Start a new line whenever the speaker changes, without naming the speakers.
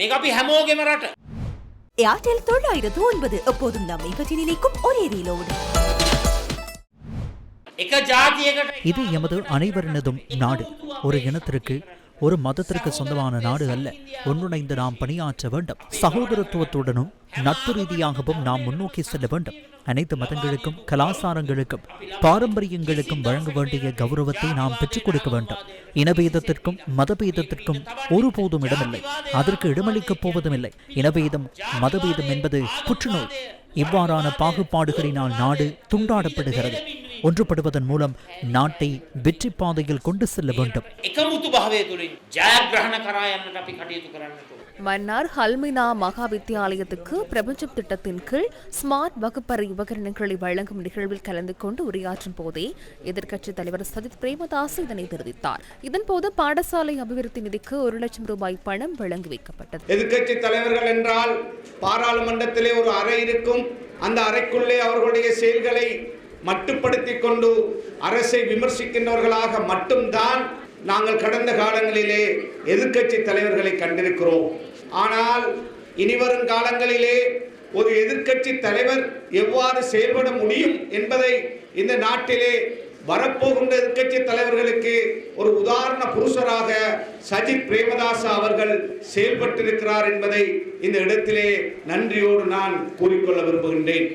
මේක අපි හැමෝගෙම රට.
ஏர்டெல் தொள்ளாயிரத்து ஒன்பது எப்போதும் நம்மை பற்றி நினைக்கும் ஒரே ரீலோடு
එක ජාතියකට
இது எமது அனைவரினதும் நாடு ஒரு இனத்திற்கு ஒரு மதத்திற்கு சொந்தமான நாடு அல்ல ஒன்றிணைந்து நாம் பணியாற்ற வேண்டும் சகோதரத்துவத்துடனும் நட்பு ரீதியாகவும் நாம் முன்னோக்கி செல்ல வேண்டும். அனைத்து மதங்களுக்கும் கலாசாரங்களுக்கும் பாரம்பரியங்களுக்கும் வழங்க வேண்டிய கௌரவத்தை நாம் பெற்றுக் கொடுக்க வேண்டும். இனபேதத்திற்கும் மதபேதத்திற்கும் ஒருபோதும் இடமில்லை. அதற்கு இடமளிக்கப் போவதும் இல்லை இனபேதம் மதபேதம் என்பது புற்றுநோய். இவ்வாறான பாகுபாடுகளினால் நாடு துண்டாடப்படுகிறது. ஒன்றுபடுவதன் மூலம் நாட்டை வெற்றி பாதையில் கொண்டு செல்ல வேண்டும்.
மன்னார் ஹல்மினா மகா வித்தியாலயத்துக்கு பிரபஞ்சம் திட்டத்தின் கீழ் ஸ்மார்ட் வகுப்பறை உபகரணங்களை வழங்கும் நிகழ்வில் கலந்து கொண்டு உரையாற்றும் போதே எதிர்க்கட்சித் தலைவர் சஜித் பிரேமதாஸ் இதனை தெரிவித்தார். இதன்போது பாடசாலை அபிவிருத்தி நிதிக்கு ஒரு லட்சம் ரூபாய் பணம் வழங்கி வைக்கப்பட்டது.
எதிர்க்கட்சி தலைவர்கள் என்றால் பாராளுமன்றத்திலே ஒரு அறை இருக்கும். அந்த அறைக்குள்ளே அவர்களுடைய செயல்களை மட்டுப்படுத்தி கொண்டு அரசை விமர்சிக்கின்றவர்களாக மட்டும்தான் நாங்கள் கடந்த காலங்களிலே எதிர்க்கட்சி தலைவர்களை கண்டிருக்கிறோம். ஆனால் இனிவரும் காலங்களிலே ஒரு எதிர்க்கட்சி தலைவர் எவ்வாறு செயல்பட முடியும் என்பதை இந்த நாட்டிலே வரப்போகின்ற எதிர்க்கட்சி தலைவர்களுக்கு ஒரு உதாரண புருஷராக சஜித் பிரேமதாசா அவர்கள் செயல்பட்டிருக்கிறார் என்பதை இந்த இடத்திலே நன்றியோடு நான் கூறிக்கொள்ள விரும்புகின்றேன்.